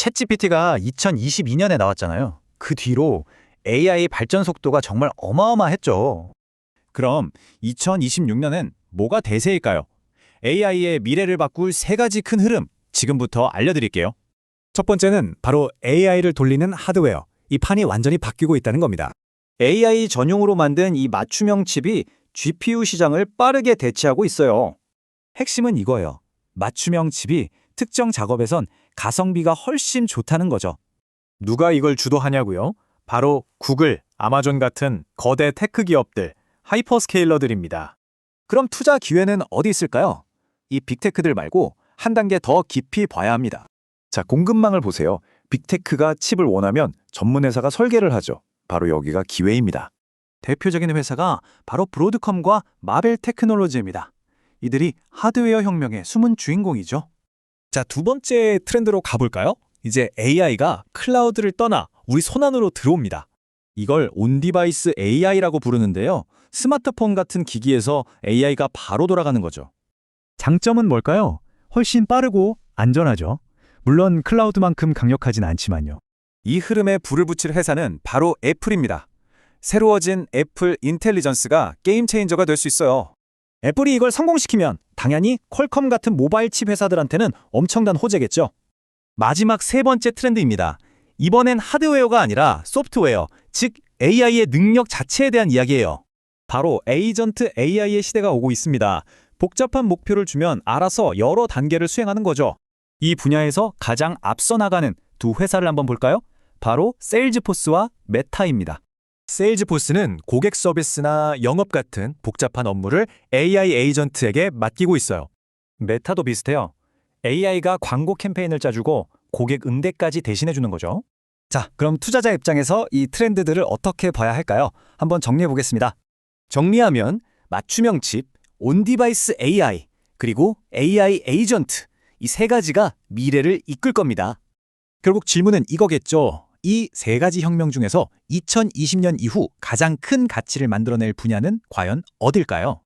챗GPT가 2022년에 나왔잖아요. 그 뒤로 AI 발전 속도가 정말 어마어마했죠. 그럼 2026년엔 뭐가 대세일까요? AI의 미래를 바꿀 세 가지 큰 흐름 지금부터 알려드릴게요. 첫 번째는 바로 AI를 돌리는 하드웨어. 이 판이 완전히 바뀌고 있다는 겁니다. AI 전용으로 만든 이 맞춤형 칩이 GPU 시장을 빠르게 대체하고 있어요. 핵심은 이거예요. 맞춤형 칩이 특정 작업에선 가성비가 훨씬 좋다는 거죠. 누가 이걸 주도하냐고요? 바로 구글, 아마존 같은 거대 테크 기업들, 하이퍼스케일러들입니다. 그럼 투자 기회는 어디 있을까요? 이 빅테크들 말고 한 단계 더 깊이 봐야 합니다. 자, 공급망을 보세요. 빅테크가 칩을 원하면 전문 회사가 설계를 하죠. 바로 여기가 기회입니다. 대표적인 회사가 바로 브로드컴과 마벨 테크놀로지입니다. 이들이 하드웨어 혁명의 숨은 주인공이죠. 자, 두 번째 트렌드로 가볼까요? 이제 AI가 클라우드를 떠나 우리 손안으로 들어옵니다. 이걸 온디바이스 AI라고 부르는데요. 스마트폰 같은 기기에서 AI가 바로 돌아가는 거죠. 장점은 뭘까요? 훨씬 빠르고 안전하죠. 물론 클라우드만큼 강력하진 않지만요. 이 흐름에 불을 붙일 회사는 바로 애플입니다. 새로워진 애플 인텔리전스가 게임 체인저가 될 수 있어요. 애플이 이걸 성공시키면 당연히 퀄컴 같은 모바일 칩 회사들한테는 엄청난 호재겠죠. 마지막 세 번째 트렌드입니다. 이번엔 하드웨어가 아니라 소프트웨어, 즉 AI의 능력 자체에 대한 이야기예요. 바로 에이전트 AI의 시대가 오고 있습니다. 복잡한 목표를 주면 알아서 여러 단계를 수행하는 거죠. 이 분야에서 가장 앞서 나가는 두 회사를 한번 볼까요? 바로 세일즈포스와 메타입니다. 세일즈포스는 고객 서비스나 영업 같은 복잡한 업무를 AI 에이전트에게 맡기고 있어요. 메타도 비슷해요. AI가 광고 캠페인을 짜주고 고객 응대까지 대신해주는 거죠. 자, 그럼 투자자 입장에서 이 트렌드들을 어떻게 봐야 할까요? 한번 정리해 보겠습니다. 정리하면 맞춤형 칩, 온디바이스 AI, 그리고 AI 에이전트 이 세 가지가 미래를 이끌 겁니다. 결국 질문은 이거겠죠. 이 세 가지 혁명 중에서 2020년 이후 가장 큰 가치를 만들어낼 분야는 과연 어딜까요?